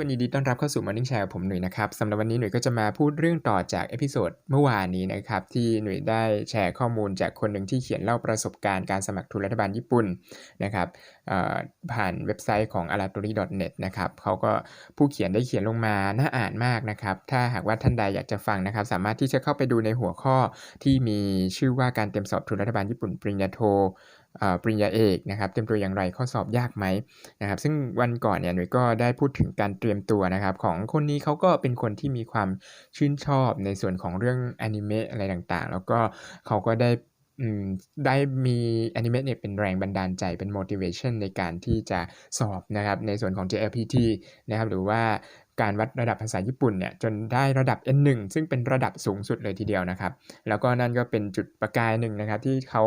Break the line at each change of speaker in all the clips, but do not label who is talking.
วันนี้ดีต้อนรับเข้าสู่ Morning Share ผมหนุ่ยนะครับสำหรับวันนี้หนุ่ยก็จะมาพูดเรื่องต่อจากเอพิโซดเมื่อวานนี้นะครับ ที่หนุ่ยได้แชร์ข้อมูลจากคนหนึ่งที่เขียนเล่าประสบการณ์การสมัครทุนรัฐบาลญี่ปุ่นนะครับผ่านเว็บไซต์ของ alatori.net นะครับเขาก็ผู้เขียนได้เขียนลงมาน่าอ่านมากนะครับ ถ้าหากว่าท่านใดอยากจะฟังนะครับ สามารถที่จะเข้าไปดูในหัวข้อที่มีชื่อว่าการเตรียมสอบทุนรัฐบาลญี่ปุ่นปริญญาโทปริญญาเอกนะครับเตรียมตัวอย่างไรข้อสอบยากไหมนะครับซึ่งวันก่อนเนี่ยหนุ่ยก็ได้พูดถึงการเตรียมตัวนะครับของคนนี้เขาก็เป็นคนที่มีความชื่นชอบในส่วนของเรื่องอนิเมะอะไรต่างๆ แล้วก็เขาก็ได้ ได้มีอนิเมะเนี่ยเป็นแรงบันดาลใจเป็น motivation ในการที่จะสอบนะครับในส่วนของ JLPT นะครับหรือว่าการวัดระดับภาษาญี่ปุ่นเนี่ยจนได้ระดับ N1 ซึ่งเป็นระดับสูงสุดเลยทีเดียวนะครับ แล้วก็นั่นก็เป็นจุดประกายหนึ่งนะครับ ที่เขา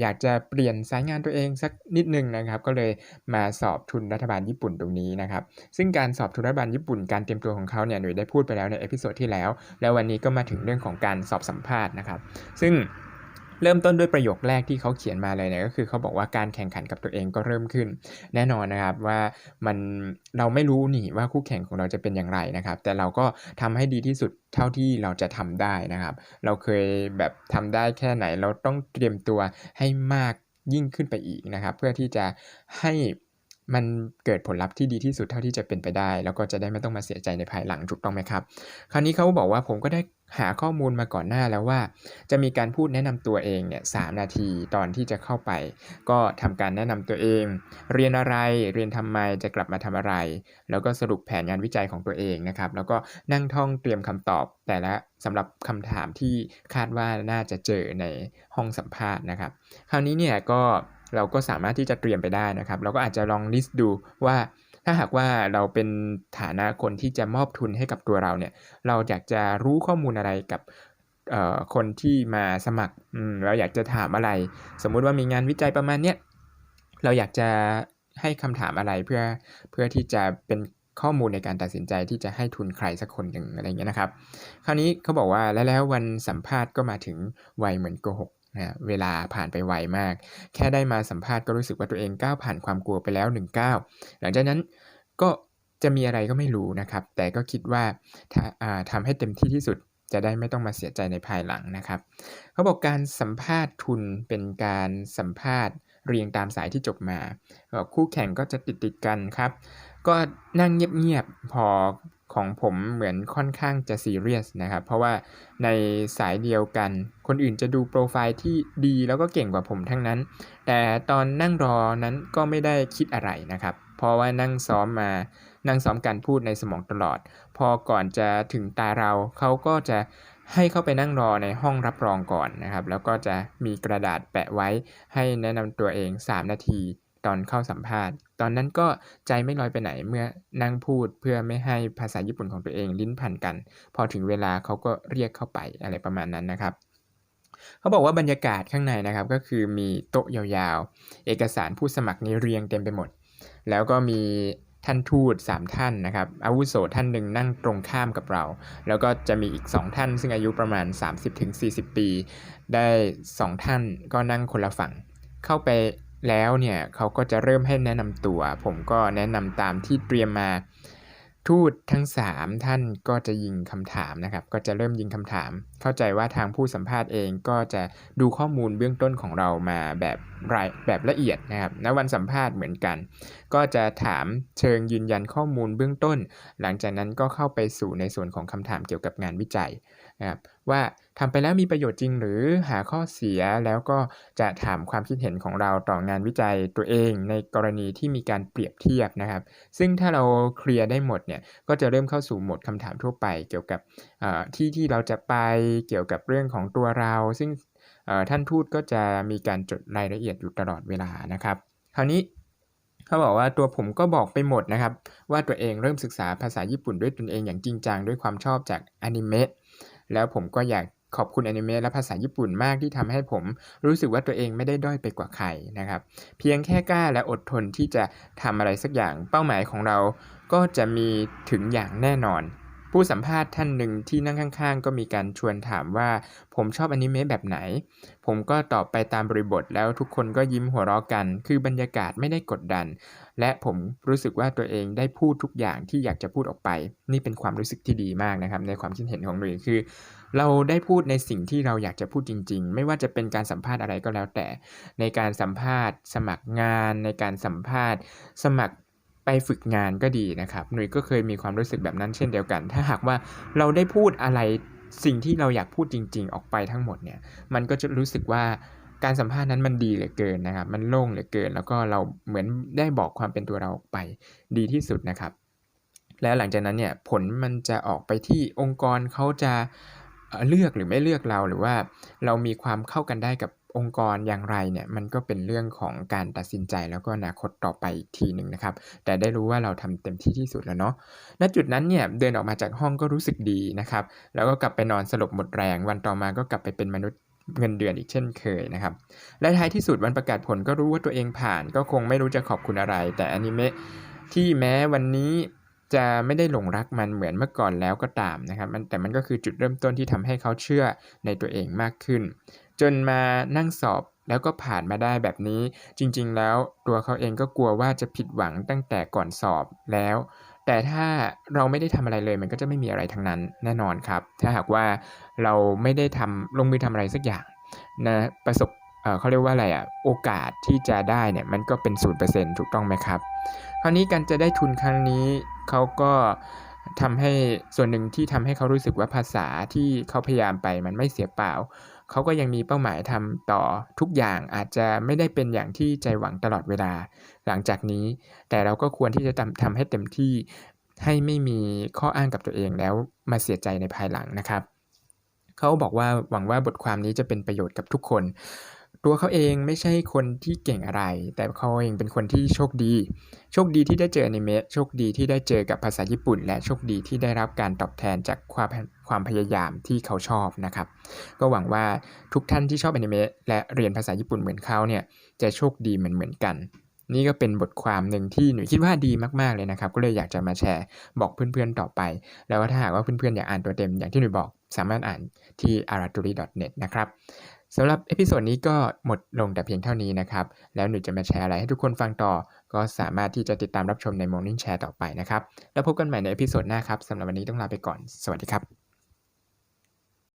อยากจะเปลี่ยนสายงานตัวเองสักนิดหนึ่งนะครับ ก็เลยมาสอบทุนรัฐบาลญี่ปุ่นตรงนี้นะครับ ซึ่งการสอบทุนรัฐบาลญี่ปุ่นการเตรียมตัวของเขาเนี่ยหนูได้พูดไปแล้วในเอพิโซดที่แล้ว แล้ววันนี้ก็มาถึงเรื่องของการสอบสัมภาษณ์นะครับ ซึ่ง เริ่มต้นด้วยประโยคแรกที่เขาเขียนมาเลยเนี่ยก็คือเขาบอกว่าการแข่งขันกับตัวเองก็เริ่มขึ้น แน่นอนนะครับว่ามันเราไม่รู้นี่ว่าคู่แข่งของเราจะเป็นอย่างไรนะครับ แต่เราก็ทำให้ดีที่สุดเท่าที่เราจะทำได้นะครับ เราเคยแบบทำได้แค่ไหนเราต้องเตรียมตัวให้มากยิ่งขึ้นไปอีกนะครับ เพื่อที่จะให้ มันเกิดผลลัพธ์ที่ดีที่สุดเท่าที่จะเป็นไปได้ แล้วก็จะได้ไม่ต้องมาเสียใจในภายหลังถูกต้องไหมครับ คราวนี้เขาบอกว่าผมก็ได้หาข้อมูลมาก่อนหน้าแล้วว่า จะมีการพูดแนะนำตัวเองเนี่ยสนาทีตอนที่จะเข้าไป ก็ทำการแนะนำตัวเอง เรียนอะไรเรียนทำไมจะกลับมาทำอะไร แล้วก็สรุปแผนงานวิจัยของตัวเองนะครับ แล้วก็นั่งท่องเตรียมคำตอบ แต่ละสำหรับคำถามที่คาดว่าน่าจะเจอในห้องสัมภาษณ์นะครับ คราวนี้เนี่ยก็ เราก็สามารถที่จะเตรียมไปได้นะครับ เราก็อาจจะลองลิสต์ดูว่าถ้าหากว่าเราเป็นฐานะคนที่จะมอบทุนให้กับตัวเราเนี่ย เราอยากจะรู้ข้อมูลอะไรกับคนที่มาสมัครเราอยากจะถามอะไร สมมุติว่ามีงานวิจัยประมาณเนี้ยเราอยากจะให้คำถามอะไรเพื่อเพื่อที่จะเป็นข้อมูลในการตัดสินใจที่จะให้ทุนใครสักคนหนึ่งอะไรเงี้ยนะครับ คราวนี้เขาบอกว่าแล้วแล้ววันสัมภาษณ์ก็มาถึงวัยเหมือนโกหก นะเวลาผ่านไปไวมาก แค่ได้มาสัมภาษณ์ก็รู้สึกว่าตัวเองก้าวผ่านความกลัวไปแล้ว1ก้าวหลังจากนั้นก็จะมีอะไรก็ไม่รู้นะครับ แต่ก็คิดว่าทำให้เต็มที่ที่สุดจะได้ไม่ต้องมาเสียใจในภายหลังนะครับ เขาบอกการสัมภาษณ์ทุนเป็นการสัมภาษณ์เรียงตามสายที่จบมา คู่แข่งก็จะติดติดกันครับ ก็นั่งเงียบๆ พอ ของผมเหมือนค่อนข้างจะซีเรียสนะครับ เพราะว่าในสายเดียวกัน คนอื่นจะดูโปรไฟล์ที่ดีแล้วก็เก่งกว่าผมทั้งนั้น แต่ตอนนั่งรอนั้นก็ไม่ได้คิดอะไรนะครับ เพราะว่านั่งซ้อมมานั่งซ้อมการพูดในสมองตลอด พอก่อนจะถึงตาเราเขาก็จะให้เข้าไปนั่งรอในห้องรับรองก่อนนะครับ แล้วก็จะมีกระดาษแปะไว้ให้แนะนำตัวเอง 3 นาที ตอนเข้าสัมภาษณ์ ตอนนั้นก็ใจไม่ลอยไปไหนเมื่อนั่งพูดเพื่อไม่ให้ภาษาญี่ปุ่นของตัวเองลิ้นพันกัน พอถึงเวลาเขาก็เรียกเข้าไปอะไรประมาณนั้นนะครับเขาบอกว่าบรรยากาศข้างในนะครับก็คือมีโต๊ะยาวๆ เอกสารผู้สมัครนี่เรียงเต็มไปหมด แล้วก็มีท่านทูต3ท่านนะครับอาวุโสท่านหนึ่งนั่งตรงข้ามกับเรา แล้วก็จะมีอีก 2 ท่าน ซึ่งอายุประมาณ 30-40 ปี ได้ 2 ท่านก็นั่งคนละฝั่ง เข้าไป แล้วเนี่ยเขาก็จะเริ่มให้แนะนำตัว ผมก็แนะนำตามที่เตรียมมาทูตทั้ง 3 ท่านก็จะยิงคำถามนะครับ ก็จะเริ่มยิงคำถาม เข้าใจว่าทางผู้สัมภาษณ์เองก็จะดูข้อมูลเบื้องต้นของเรามาแบบรายแบบละเอียดนะครับในวันสัมภาษณ์เหมือนกัน ก็จะถามเชิงยืนยันข้อมูลเบื้องต้น หลังจากนั้นก็เข้าไปสู่ในส่วนของคำถามเกี่ยวกับงานวิจัยนะครับ ว่าทำไปแล้วมีประโยชน์จริงหรือหาข้อเสียแล้วก็จะถามความคิดเห็นของเราต่องานวิจัยตัวเองในกรณีที่มีการเปรียบเทียบนะครับ ซึ่งถ้าเราเคลียร์ได้หมดเนี่ยก็จะเริ่มเข้าสู่โหมดคำถามทั่วไป เกี่ยวกับที่ที่เราจะไปเกี่ยวกับเรื่องของตัวเรา ซึ่งท่านทูตก็จะมีการจดรายละเอียดอยู่ตลอดเวลานะครับ คราวนี้เขาบอกว่าตัวผมก็บอกไปหมดนะครับ ว่าตัวเองเริ่มศึกษาภาษาญี่ปุ่นด้วยตนเองอย่างจริงจังด้วยความชอบจากอนิเมะ แล้วผมก็อยากขอบคุณอนิเมะและภาษาญี่ปุ่นมากที่ทำให้ผมรู้สึกว่าตัวเองไม่ได้ด้อยไปกว่าใครนะครับ เพียงแค่กล้าและอดทนที่จะทำอะไรสักอย่างเป้าหมายของเราก็จะมีถึงอย่างแน่นอน ผู้สัมภาษณ์ท่านหนึ่งที่นั่งข้างๆ ก็มีการชวนถามว่าผมชอบอนิเมะแบบไหน ผมก็ตอบไปตามบริบทแล้วทุกคนก็ยิ้มหัวเราะกัน คือบรรยากาศไม่ได้กดดัน และผมรู้สึกว่าตัวเองได้พูดทุกอย่างที่อยากจะพูดออกไป นี่เป็นความรู้สึกที่ดีมากนะครับ ในความคิดเห็นของหนุ่ยคือ เราได้พูดในสิ่งที่เราอยากจะพูดจริง ๆ ไม่ว่าจะเป็นการสัมภาษณ์อะไรก็แล้วแต่ ในการสัมภาษณ์ สมัครงาน ในการสัมภาษณ์ สมัครไปฝึกงานก็ดีนะครับหนุ่ยก็เคยมีความรู้สึกแบบนั้นเช่นเดียวกัน ถ้าหากว่าเราได้พูดอะไรสิ่งที่เราอยากพูดจริง ๆ ออกไปทั้งหมดเนี่ย มันก็จะรู้สึกว่า การสัมภาษณ์นั้นมันดีเหลือเกินนะครับ มันโล่งเหลือเกิน แล้วก็เราเหมือนได้บอกความเป็นตัวเราออกไปดีที่สุดนะครับ แล้วหลังจากนั้นเนี่ยผลมันจะออกไปที่องค์กรเขาจะเลือกหรือไม่เลือกเราหรือว่าเรามีความเข้ากันได้กับองค์กรอย่างไรเนี่ยมันก็เป็นเรื่องของการตัดสินใจแล้วก็อนาคตต่อไปอีกทีหนึ่งนะครับ แต่ได้รู้ว่าเราทำเต็มที่ที่สุดแล้วเนาะณจุดนั้นเนี่ยเดินออกมาจากห้องก็รู้สึกดีนะครับ แล้วก็กลับไปนอนสลบหมดแรง วันต่อมาก็กลับไปเป็นมนุษย์ เงินเดือนอีกเช่นเคยนะครับ และท้ายที่สุดวันประกาศผลก็รู้ว่าตัวเองผ่าน ก็คงไม่รู้จะขอบคุณอะไร แต่อนิเมะที่แม้วันนี้จะไม่ได้หลงรักมันเหมือนเมื่อก่อนแล้วก็ตามนะครับมันแต่มันก็คือจุดเริ่มต้นที่ทำให้เขาเชื่อในตัวเองมากขึ้น จนมานั่งสอบแล้วก็ผ่านมาได้แบบนี้ จริง ๆ แล้วตัวเขาเองก็กลัวว่าจะผิดหวังตั้งแต่ก่อนสอบแล้ว แต่ถ้าเราไม่ได้ทำอะไรเลย มันก็จะไม่มีอะไรทั้งนั้นแน่นอนครับ ถ้าหากว่าเราไม่ได้ทำลงมือทำอะไรสักอย่างนะประสบเเขาเรียกว่าอะไรอะโอกาสที่จะได้เนี่ยมันก็เป็น0%ถูกต้องไหมครับ คราวนี้การจะได้ทุนครั้งนี้เขาก็ทำให้ส่วนหนึ่งที่ทำให้เขารู้สึกว่าภาษาที่เขาพยายามไปมันไม่เสียเปล่า เขาก็ยังมีเป้าหมายทำต่อทุกอย่างอาจจะไม่ได้เป็นอย่างที่ใจหวังตลอดเวลาหลังจากนี้ แต่เราก็ควรที่จะทำทำให้เต็มที่ให้ไม่มีข้ออ้างกับตัวเองแล้วมาเสียใจในภายหลังนะครับ เขาบอกว่าหวังว่าบทความนี้จะเป็นประโยชน์กับทุกคน ตัวเขาเองไม่ใช่คนที่เก่งอะไร แต่เขาเองเป็นคนที่โชคดี โชคดีที่ได้เจออนิเมะโชคดีที่ได้เจอกับภาษาญี่ปุ่น และโชคดีที่ได้รับการตอบแทนจากความความพยายามที่เขาชอบนะครับ ก็หวังว่าทุกท่านที่ชอบอนิเมะและเรียนภาษาญี่ปุ่นเหมือนเขาเนี่ยจะโชคดีเหมือนๆกัน นี่ก็เป็นบทความหนึ่งที่หนุ่ยคิดว่าดีมากๆเลยนะครับ ก็เลยอยากจะมาแชร์บอกเพื่อนๆต่อไป แล้วถ้าหากว่าเพื่อนๆอยากอ่านตัวเต็มอย่างที่หนุ่ยบอก สามารถอ่านที่ araturi.net นะครับสำหรับเอพิโซดนี้ก็หมดลงแต่เพียงเท่านี้นะครับ แล้วหนูจะมาแชร์อะไรให้ทุกคนฟังต่อ ก็สามารถที่จะติดตามรับชมใน Morning Share ต่อไปนะครับ แล้วพบกันใหม่ในเอพิโซดหน้าครับสำหรับวันนี้ต้องลาไปก่อน สวัสดีครับ